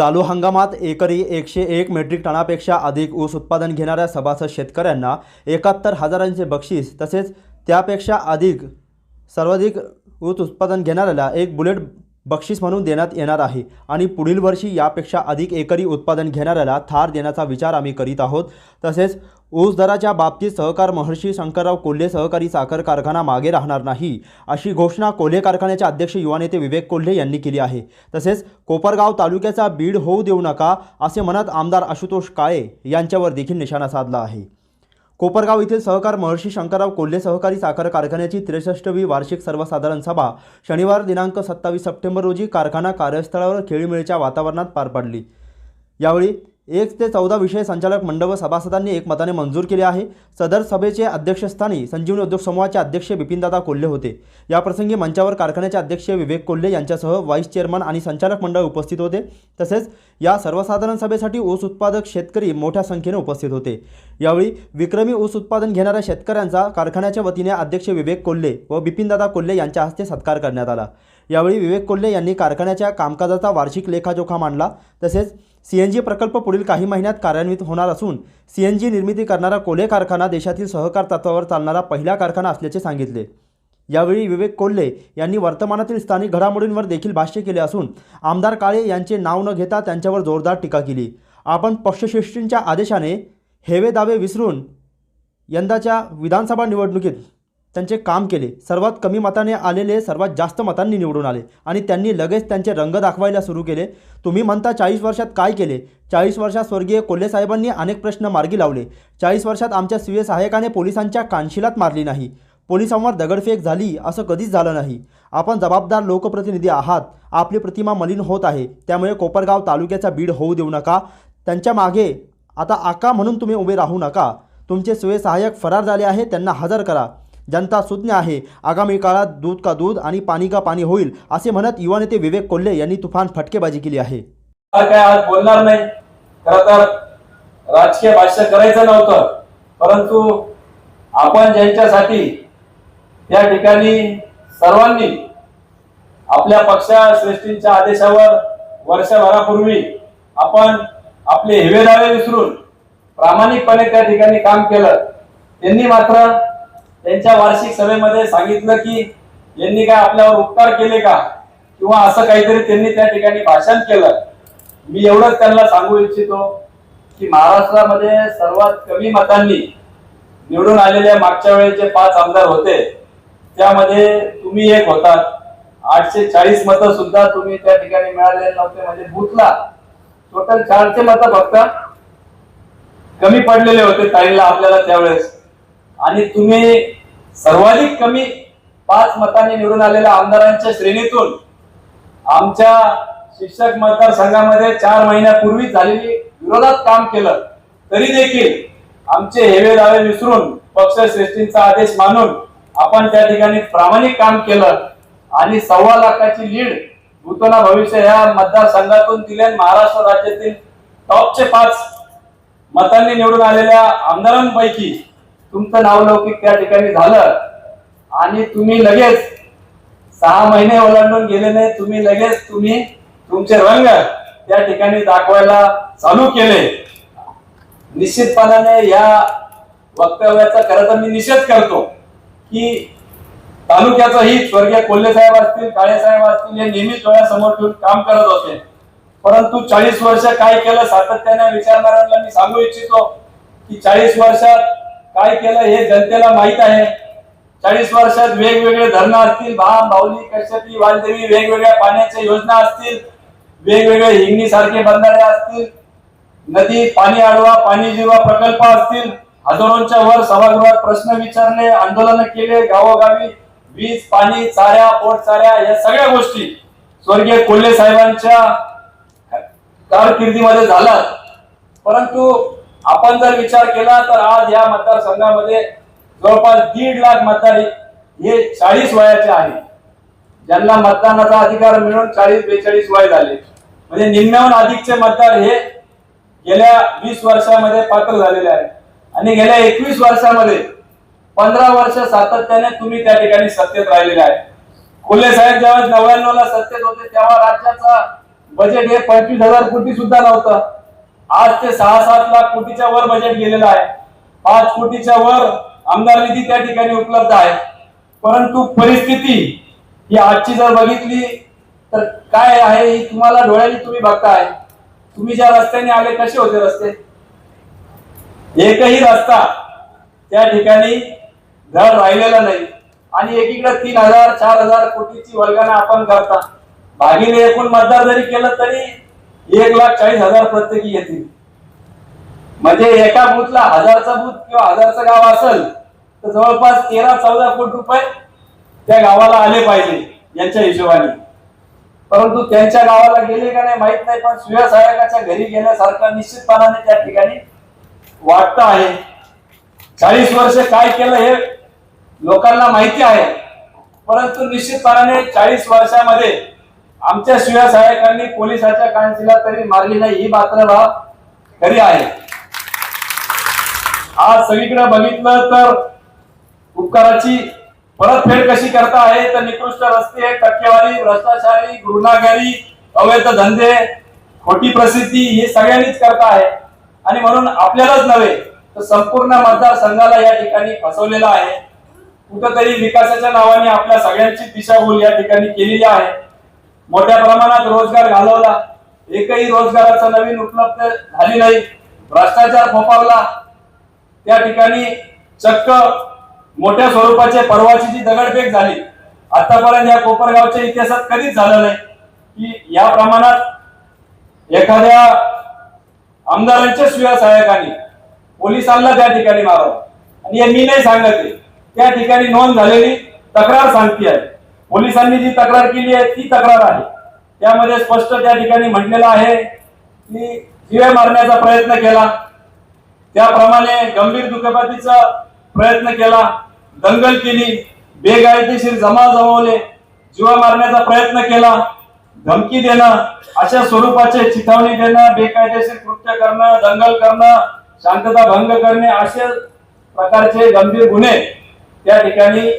चालू हंगामात एकरी एकशे एक मेट्रिक टनापेक्षा अधिक ऊस उत्पादन घेणाऱ्या सभासद शेतकऱ्यांना एकाहत्तर हजारांचे बक्षीस तसेच त्यापेक्षा अधिक सर्वाधिक ऊस उत्पादन घेणाऱ्याला एक बुलेट बक्षीस म्हणून देण्यात येणार आहे. आणि पुढील वर्षी यापेक्षा अधिक एकरी उत्पादन घेणाऱ्याला थार देण्याचा विचार आम्ही करीत आहोत. तसेच ऊस दराच्या बाबतीत सहकार महर्षी शंकरराव कोल्हे सहकारी साखर कारखाना मागे राहणार नाही अशी घोषणा कोल्हे कारखान्याचे अध्यक्ष युवा नेते विवेक कोल्हे यांनी केली आहे. तसेच कोपरगाव तालुक्याचा बीड होऊ देऊ नका असे म्हणत आमदार आशुतोष काळे यांच्यावर देखील निशाणा साधला आहे. कोपरगाव येथील सहकार महर्षी शंकरराव कोल्हे सहकारी साखर कारखान्याची त्रेसष्टवी वार्षिक सर्वसाधारण सभा शनिवार दिनांक सत्तावीस सप्टेंबर रोजी कारखाना कार्यस्थळावर खेळीमेळीच्या वातावरणात पार पडली. यावेळी एक ते चौदा विषय संचालक मंडळ व सभासदांनी एकमताने मंजूर केले आहे. सदर सभेचे अध्यक्षस्थानी संजीवनी उद्योग समूहाचे अध्यक्ष बिपिनदादा कोल्हे होते. याप्रसंगी मंचावर कारखान्याचे अध्यक्ष विवेक कोल्हे यांच्यासह व्हाईस चेअरमन आणि संचालक मंडळ उपस्थित होते. तसेच या सर्वसाधारण सभेसाठी ऊस उत्पादक शेतकरी मोठ्या संख्येने उपस्थित होते. यावेळी विक्रमी ऊस उत्पादन घेणाऱ्या शेतकऱ्यांचा कारखान्याच्या वतीने अध्यक्ष विवेक कोल्हे व बिपिनदादा कोल्हे यांच्या हस्ते सत्कार करण्यात आला. यावेळी विवेक कोल्हे यांनी कारखान्याच्या कामकाजाचा वार्षिक लेखाजोखा मांडला. तसेच सी एन जी प्रकल्प पुढील काही महिन्यात कार्यान्वित होणार असून सी एन जी निर्मिती करणारा कोल्हे कारखाना देशातील सहकार तत्वावर चालणारा पहिला कारखाना असल्याचे सांगितले. यावेळी विवेक कोल्हे यांनी वर्तमानातील स्थानिक घडामोडींवर देखील भाष्य केले असून आमदार काळे यांचे नाव न घेता त्यांच्यावर जोरदार टीका केली. आपण पक्षश्रेष्ठींच्या आदेशाने हेवे दावे विसरून यंदाच्या विधानसभा निवडणुकीत त्यांचे काम केले. सर्वात कमी मताने आलेले सर्वात जास्त मतांनी निवडून आले. आणि त्यांनी लगेच त्यांचे रंग दाखवायला सुरू केले. तुम्ही म्हणता चाळीस वर्षात काय केले? चाळीस वर्षात स्वर्गीय कोल्हेसाहेबांनी अनेक प्रश्न मार्गी लावले. चाळीस वर्षात आमच्या स्वीय सहाय्यकाने पोलिसांच्या कानशिलात मारली नाही. पोलिसांवर दगडफेक झाली असं कधीच झालं नाही. आपण जबाबदार लोकप्रतिनिधी आहात. आपली प्रतिमा मलिन होत आहे. त्यामुळे कोपरगाव तालुक्याचा बीड होऊ देऊ नका. त्यांच्या मागे आता आका म्हणून तुम्ही उभे राहू नका. तुमचे स्वीय सहाय्यक फरार झाले आहे त्यांना हजर करा. जनता सुज्ञ आहे. आगामी काळात दूध का दूध आणि पाणी का पाणी होईल असे म्हणत युवा नेते विवेक कोल्हे यांनी तुफान फटकेबाजी केली आहे. काय आज बोलणार नाही. खर तर राजकीय भाष्य करायचं नव्हतं परंतु आपण ज्यांच्यासाठी या ठिकाणी सर्वांनी आपल्या पक्षा श्रेष्ठींच्या आदेशावर वर्षभरापूर्वी आपण आपले हिवेदावे विसरून प्रामाणिकपणे त्या ठिकाणी काम केलं. त्यांनी मात्र त्यांच्या वार्षिक सभेमध्ये सांगितलं की यांनी काय आपल्यावर उपकार केले का? किंवा असं काहीतरी त्यांनी त्या ठिकाणी भाषण केलं? मी एवढंच त्यांना सांगू इच्छितो की महाराष्ट्रामध्ये सर्वात कमी मतांनी निवडून आलेल्या मागच्या वेळेस जे पाच आमदार होते त्यामध्ये तुम्ही एक होतात आठशे चाळीस मतं सुद्धा तुम्ही त्या ठिकाणी मिळालेले नव्हते. म्हणजे बुथला टोटल चारशे मतं फक्त कमी पडलेले होते ताईला आपल्याला त्यावेळेस. आणि तुम्ही सर्वाधिक कमी पाच मतांनी निवडून आलेल्या आमदारांच्या श्रेणीतून आमच्या शिक्षक मतदारसंघामध्ये चार महिन्यापूर्वी झालेली विरोधात काम केलं तरी देखील आमचे हेवे दावे विसरून पक्षश्रेष्ठींचा आदेश मानून आपण त्या ठिकाणी प्रामाणिक काम केलं आणि सव्वा लाखाची लीड भूतोना भविष्य या मतदारसंघातून दिले महाराष्ट्र राज्यातील टॉपचे पाच मतांनी निवडून आलेल्या आमदारांपैकी तुमचं नावलौकिक त्या ठिकाणी झालं आणि तुम्ही लगेच सहा महिने ओलांडून गेले नाही तुम्ही लगेच तुम्ही तुमचे रंग त्या ठिकाणी दाखवायला चालू केले. निश्चितपणाने या वक्तव्याचा खरं तर मी निषेध करतो की तालुक्याचं ही स्वर्गीय कोल्हे साहेब असतील काळे साहेब असतील हे नेहमीच डोळ्यासमोर ठेवून काम करत होते. परंतु चाळीस वर्ष काय केलं सातत्याने विचारणाऱ्यांना मी सांगू इच्छितो की चाळीस वर्षात काय केलं हे जनतेला माहीत आहे. चाळीस वर्षात वेगवेगळे धरणं असतील भाम बाहुली कश्यपी वालदेवी वेगवेगळ्या पाण्याच्या योजना असतील वेगवेगळे हिंगणी सारखे बंधारे असतील नदी पाणी आडवा पाणी जिरवा प्रकल्प असतील हजारोंच्या वर सभागृहात प्रश्न विचारले आंदोलन केले गावोगावी वीज पाणी चाऱ्या पोट चाऱ्या या सगळ्या गोष्टी स्वर्गीय कोल्हे साहेबांच्या कारकिर्दीमध्ये झाला परंतु आपण जर विचार केला तर आज या मतदारसंघामध्ये जवळपास दीड लाख मतदार हे चाळीस वयाचे आहेत. ज्यांना मतदानाचा अधिकार मिळून चाळीस बेचाळीस वय झाले. म्हणजे निम्म्याहून अधिकचे मतदार हे गेल्या वीस वर्षामध्ये पात्र झालेले आहेत. आणि गेल्या एकवीस वर्षामध्ये पंधरा वर्ष सातत्याने तुम्ही त्या ठिकाणी सत्तेत राहिलेले आहे खुले साहेब ज्यावेळेस नव्याण्णव ला सत्तेत होते तेव्हा राज्याचा बजेट हे पंचवीस हजार कोटी सुद्धा नव्हतं. आज ते सहा सात लाख कोटीच्या वर बजेट गेलेलं आहे. पाच कोटीच्या वर आमदार निधी त्या ठिकाणी उपलब्ध आहे. परंतु परिस्थिती ही आजची जर बघितली तर काय आहे ही तुम्हाला डोळ्यांनी तुम्ही बघताय. तुम्ही ज्या रस्त्याने आले कसे होते रस्ते? एकही रस्ता त्या ठिकाणी घर राहिलेला नाही. आणि एकीकडे तीन हजार चार हजार कोटीची वर्गाने आपण करता. भागीने एकूण मतदार जरी केलं तरी एक लाख चाळीस हजार प्रत्येकी येतील. म्हणजे एका बूथला हजारचा बूथ किंवा हजारचं गाव असेल तर जवळपास तेरा चौदा कोटी रुपये त्या गावाला आले पाहिजे यांच्या हिशोबाने. परंतु त्यांच्या गावाला गेले का नाही माहीत नाही पण सुया सहायकाच्या घरी गेल्यासारखं निश्चितपणाने त्या ठिकाणी वाटत आहे. चाळीस वर्ष काय केलं हे लोकांना माहिती आहे. परंतु निश्चितपणाने चाळीस वर्षामध्ये आमच्या शिवसहायकांनी पोलिसाच्या कांशीला तरी मारली नाही. ही मात्र खरी आहे. आज सगळीकडे बघितलं तर उपकाराची परतफेड कशी करता आहे तर निकृष्ट रस्ते टक्केवारी भ्रष्टाचारी गुन्हागारी अवैध धंदे खोटी प्रसिद्धी हे सगळ्यांनीच करता आहे. आणि म्हणून आपल्यालाच नव्हे तर संपूर्ण मतदारसंघाला या ठिकाणी फसवलेला आहे. कुठंतरी विकासाच्या नावाने आपल्या सगळ्यांची दिशाभूल या ठिकाणी केलेली आहे. मोठ्या प्रमाणात रोजगार घालवला. एकही रोजगाराचा नवीन उपलब्ध झाली नाही. भ्रष्टाचार फोपावला त्या ठिकाणी चक्क मोठ्या स्वरूपाचे परवाची जी दगडफेक झाली आतापर्यंत या कोपरगावच्या इतिहासात कधीच झालं नाही. की या प्रमाणात एखाद्या आमदारांच्या सुया सहायकाने पोलिसांना त्या ठिकाणी मारावं. आणि हे मी नाही सांगत त्या ठिकाणी नोंद झालेली तक्रार सांगते आहे. पोलिसांनी जी तक्रार केली आहे ती तक्रार आहे. त्यामध्ये स्पष्ट त्या ठिकाणी म्हटलेलं आहे की जीवे मारण्याचा प्रयत्न केला. त्याप्रमाणे गंभीर दुखापतीचा प्रयत्न केला दंगल केली बेकायदेशीर जमा जमवले जीवा मारण्याचा प्रयत्न केला धमकी देणं अशा स्वरूपाचे चिथावणी देणं बेकायदेशीर कृत्य करणं दंगल करणं शांतता भंग करणे असे प्रकारचे गंभीर गुन्हे त्या ठिकाणी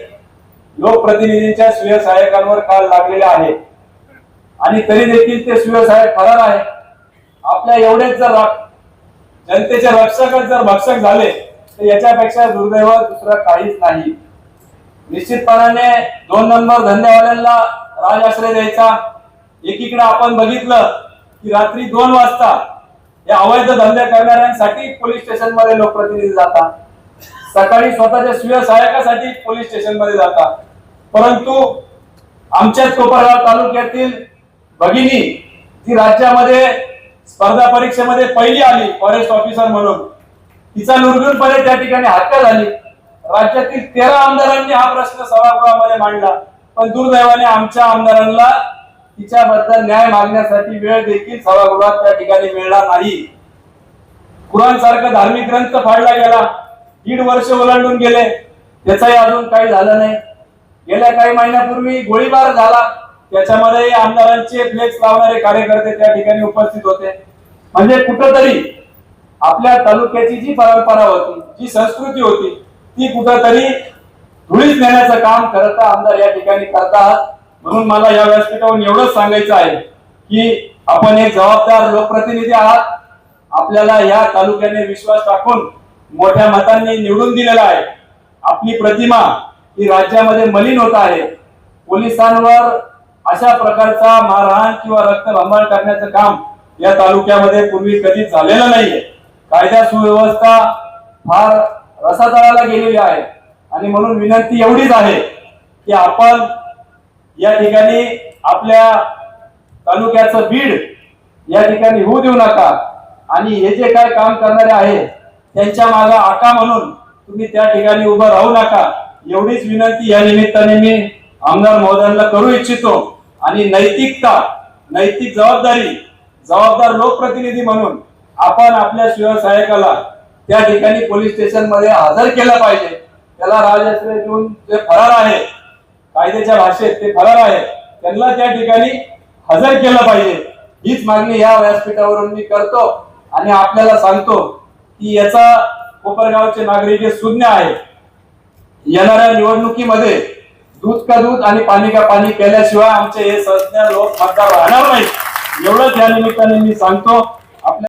लोकप्रतिनिधींच्या स्वीय सहाय्यकांवर काल लागलेले आहे. आणि तरी देखील ते स्वीय सहाय्यक फरार आहे. आपल्या एवढेच जर जनतेच्या जनतेचे रक्षकच जर भक्षक झाले तर याच्यापेक्षा दुर्दैव दुसरं काहीच नाही. निश्चितपणाने दोन नंबर धंदेवाल्यांना राजाश्रय द्यायचा. एकीकडे आपण बघितलं की रात्री दोन वाजता या अवैध धंदे करणाऱ्यांसाठी पोलीस स्टेशनमध्ये लोकप्रतिनिधी जातात. सकाळी स्वतःच्या स्वीय सहायकासाठी पोलीस स्टेशनमध्ये जातात. परंतु आमच्याच कोपरगाव तालुक्यातील भगिनी ती राज्यामध्ये स्पर्धा परीक्षेमध्ये पहिली आली फॉरेस्ट ऑफिसर म्हणून. तिचा निर्गुणपणे त्या ठिकाणी हत्या झाली. राज्यातील तेरा आमदारांनी हा प्रश्न सभागृहामध्ये मांडला. पण दुर्दैवाने आमच्या आमदारांना तिच्याबद्दल न्याय मागण्यासाठी वेळ देखील सभागृहात त्या ठिकाणी मिळणार नाही. कुराण धार्मिक ग्रंथ फाडला गेला. दीड वर्ष ओलांडून गेले. त्याचाही अजून काही झालं नाही. गेल्या काही महिन्यापूर्वी गोळीबार झाला. त्याच्यामध्ये आमदारांचे फ्लेक्स लावणारे कार्यकर्ते त्या ठिकाणी उपस्थित होते. म्हणजे कुठंतरी आपल्या तालुक्याची जी परंपरा होती जी संस्कृती होती ती कुठंतरी धुळीत नेण्याचं काम करत आमदार या ठिकाणी करतात. म्हणून मला या व्यासपीठावरून एवढंच सांगायचं आहे की आपण एक जबाबदार लोकप्रतिनिधी आहात. आपल्याला या तालुक्याने विश्वास टाकून मोठ्या मतांनी निवडून दिलेला आहे. आपली प्रतिमा ही राज्यामध्ये मलिन होत आहे. पोलिसांवर अशा प्रकारचा मारहाण किंवा रक्तभंबाळ करण्याचं काम या तालुक्यामध्ये पूर्वी कधीच झालेलं नाहीये. कायदा सुव्यवस्था फार रसातळाला गेलेली आहे. आणि म्हणून विनंती एवढीच आहे की आपण या ठिकाणी आपल्या तालुक्याचं बीड या ठिकाणी होऊ देऊ नका. आणि हे जे काय काम करणारे आहे त्यांच्या मागे आका म्हणून तुम्ही त्या ठिकाणी उभं राहू नका. एवढीच विनंती या निमित्ताने मी आमदार महोदयांना करू इच्छितो. आणि नैतिकता नैतिक जबाबदारी जबाबदार लोकप्रतिनिधी म्हणून आपण आपल्या शिवसहायकाला त्या ठिकाणी पोलीस स्टेशनमध्ये हजर केलं पाहिजे. त्याला राजाश्रय देऊन जे फरार आहे कायद्याच्या भाषेत ते फरार आहे त्यांना त्या ठिकाणी हजर केलं पाहिजे. हीच मागणी या व्यासपीठावरून मी करतो आणि आपल्याला सांगतो. की याचा कोपरगावचे नागरिक हे शून्य आहे येणाऱ्या निवडणुकीमध्ये दूध का दूध आणि पाणी का पाणी केल्याशिवाय आमचे हे संज्ञा लोक मतदार राहणार नाही एवढंच या निमित्ताने मी सांगतो.